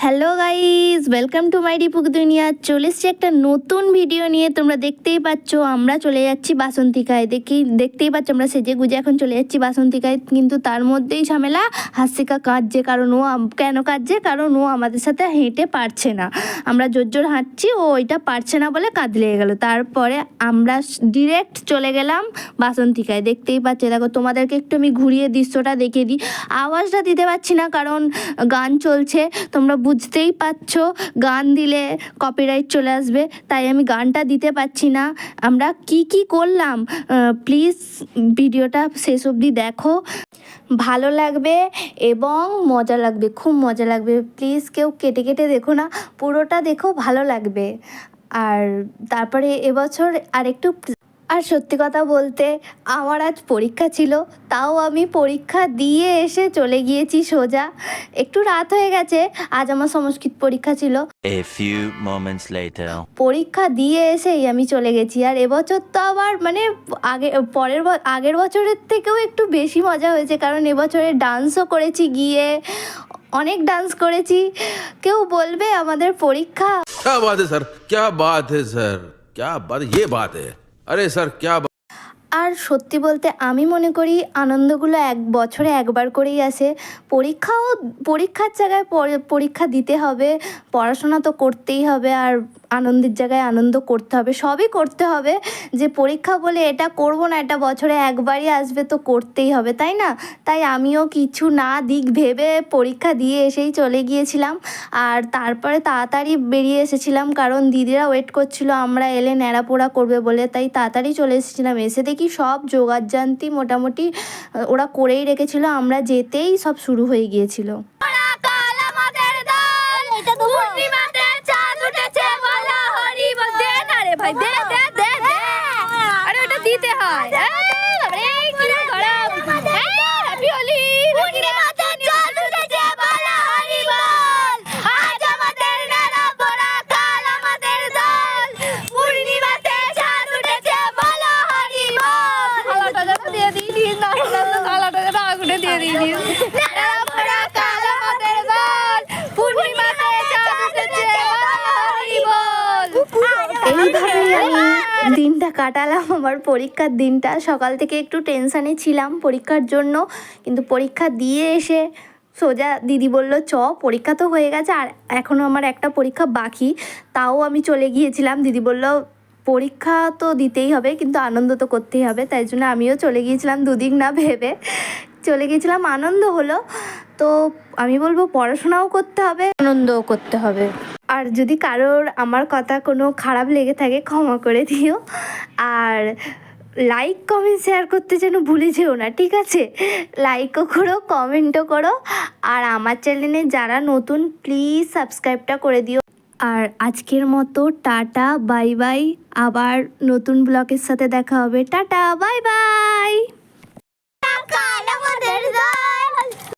Hello guys welcome to my ডিপুক দুনিয়া চলে এসছি একটা নতুন ভিডিও নিয়ে। তোমরা দেখতেই পাচ্ছ, আমরা চলে যাচ্ছি বাসন্তিকায়। দেখি, দেখতেই পাচ্ছ, আমরা সেজে গুজে এখন চলে যাচ্ছি বাসন্তিকায়। কিন্তু তার মধ্যেই ঝামেলা, হাসিকা কাঁদছে কারণ ও কেন কাঁদছে? কারণ ও আমাদের সাথে হেঁটে পারছে না। আমরা জোর জোর হাঁটছি, ও ওইটা পারছে না বলে কাঁদ লেগে গেলো। তারপরে আমরা ডিরেক্ট চলে গেলাম বাসন্তিকায়। দেখতেই পাচ্ছি, দেখো, তোমাদেরকে একটু আমি ঘুরিয়ে দৃশ্যটা দেখিয়ে দিই। আওয়াজটা দিতে পারছি না, কারণ গান চলছে। তোমরা বুঝতেই পারছ, গান দিলে কপিরাইট চলে আসবে, তাই আমি গানটা দিতে পারছি না। আমরা কি কি করলাম? প্লিজ ভিডিওটা শেষ অবধি দেখো। ভালো লাগবে এবং মজা লাগবে, খুব মজা লাগবে। প্লিজ কেউ কেটে কেটে দেখো না, পুরোটা দেখো ভালো লাগবে। আর তারপরে এবছর আরেকটু আর সত্যি কথা বলতে আমার আজ পরীক্ষা ছিল তাও আমি পরীক্ষা দিয়ে এসে চলে গিয়েছি সোজা একটু রাত হয়ে গেছে আজ আমার সংস্কৃত পরীক্ষা ছিল A few moments later. পরীক্ষা দিয়ে এসেই আমি চলে গেছি আর এবছর তো আবার মানে আগে পরের ব- আগের বছরের থেকেও একটু বেশি মজা হয়েছে কারণ এবছরে ডান্সও করেছি গিয়ে অনেক ডান্স করেছি কেউ বলবে আমাদের পরীক্ষা क्या बात है सर क्या बात है सर क्या बात ये बात है আরে স্যার কে আর সত্যি বলতে আমি মনে করি আনন্দগুলো এক বছরে একবার করেই আসে। পরীক্ষাও পরীক্ষার জায়গায় পরীক্ষা দিতে হবে, পড়াশোনা তো করতেই হবে, আর আনন্দের জায়গায় আনন্দ করতে হবে, সবই করতে হবে। যে পরীক্ষা বলে এটা করব না, এটা বছরে একবারই আসবে তো করতেই হবে, তাই না? তাই আমিও কিছু না দিক ভেবে পরীক্ষা দিয়ে এসেই চলে গিয়েছিলাম। আর তারপরে তাড়াতাড়ি বেরিয়ে এসেছিলাম, কারণ দিদিরা ওয়েট করছিল, আমরা এলে ন্যাড়া পোড়া করবে বলে। তাই তাড়াতাড়ি চলে এসেছিলাম। এসে দেখি সব জোগাড়জান্তি মোটামুটি ওরা করেই রেখেছিল, আমরা যেতেই সব শুরু হয়ে গিয়েছিল। এইভাবেই আমি দিনটা কাটালাম আমার পরীক্ষার দিনটা। সকাল থেকে একটু টেনশানে ছিলাম পরীক্ষার জন্য কিন্তু পরীক্ষা দিয়ে এসে সোজা দিদি বলল চ পরীক্ষা তো হয়ে গেছে আর এখনও আমার একটা পরীক্ষা বাকি। তাও আমি চলে গিয়েছিলাম। দিদি বলল পরীক্ষা তো দিতেই হবে কিন্তু আনন্দ তো করতেই হবে। তাই জন্য আমিও চলে গিয়েছিলাম দুদিন না ভেবে। চলে গিয়েছিলাম, আনন্দ হলো। তো আমি বলব পড়াশোনাও করতে হবে, আনন্দও করতে হবে। আর যদি কারোর আমার কথা কোনো খারাপ লেগে থাকে, ক্ষমা করে দিও। আর লাইক কমেন্ট শেয়ার করতে যেন ভুলে যেও না, ঠিক আছে? লাইকও করো কমেন্টও করো। আর আমার চ্যানেলে যারা নতুন প্লিজ সাবস্ক্রাইবটা করে দিও। আর আজকের মতো টাটা বাই বাই আবার নতুন ব্লগের সাথে দেখা হবে। Tata bye bye